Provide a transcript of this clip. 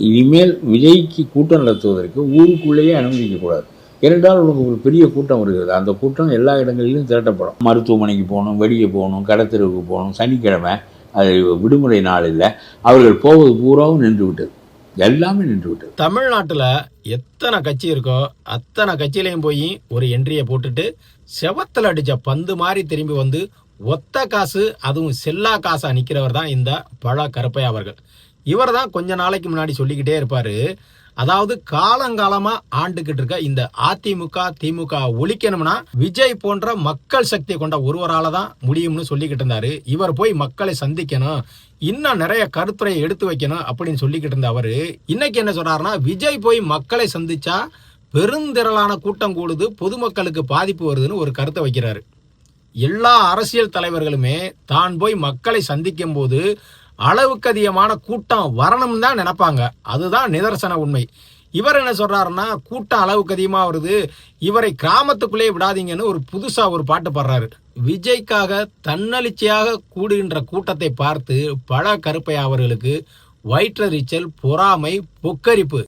இனிமேல் விஜய்க்கு கூட்டம் நடத்துவதற்கு ஊருக்குள்ளேயே அனுமதிக்கக்கூடாது. ஏனென்றால் உனக்கு ஒரு பெரிய கூட்டம் வருகிறது அந்த கூட்டம் எல்லா இடங்களிலும் திரட்டப்படும். மருத்துவமனைக்கு போகணும் வெளியே போகணும் கடத்தெருவுக்கு போகணும் சனிக்கிழமை அது விடுமுறை நாள் இல்லை அவர்கள் போவது பூராவும் நின்று விட்டது எல்லாமே நின்று விட்டது தமிழ்நாட்டில் எத்தனை கட்சி இருக்கோ அத்தனை கட்சியிலையும் போய் ஒரு என்ட்ரியை போட்டுட்டு செவத்தில் அடித்த பந்து மாதிரி திரும்பி வந்து ஒத்த காசு அதுவும் செல்லா காசாக நிற்கிறவர் தான் இந்த பழ கருப்பையா அவர்கள். இவர் தான் கொஞ்ச நாளைக்கு முன்னாடி சொல்லிக்கிட்டே இருப்பாரு. அதாவது காலங்காலமா ஆண்டுகிட்டு இருக்க இந்த அதிமுக திமுக ஒழிக்கணும்னா விஜய் போன்ற மக்கள் சக்தி கொண்ட ஒருவரால தான் முடியும்னு சொல்லிக்கிட்டு இருந்தாரு. இவர் போய் மக்களை சந்திக்கணும் இன்னும் நிறைய கருத்துரையை எடுத்து வைக்கணும் அப்படின்னு சொல்லிக்கிட்டு இருந்த அவரு. இன்னைக்கு என்ன சொல்றாருன்னா விஜய் போய் மக்களை சந்திச்சா பெருந்திரளான கூட்டம் கூடுது பொதுமக்களுக்கு பாதிப்பு வருதுன்னு ஒரு கருத்தை வைக்கிறாரு. எல்லா அரசியல் தலைவர்களுமே தான் போய் மக்களை சந்திக்கும் போது அளவுக்கு அதிகமான கூட்டம் வரணும்னு தான் நினைப்பாங்க. அதுதான் நிதர்சன உண்மை. இவர் என்ன சொல்றாருன்னா கூட்டம் அளவுக்கு அதிகமாக வருது இவரை கிராமத்துக்குள்ளே விடாதீங்கன்னு ஒரு புதுசாக ஒரு பாட்டு பாடுறாரு. விஜய்க்காக தன்னெழுச்சியாக கூடுகின்ற கூட்டத்தை பார்த்து பல கருப்பை அவர்களுக்கு வயிற்றறிச்சல் பொறாமை பொக்கரிப்பு.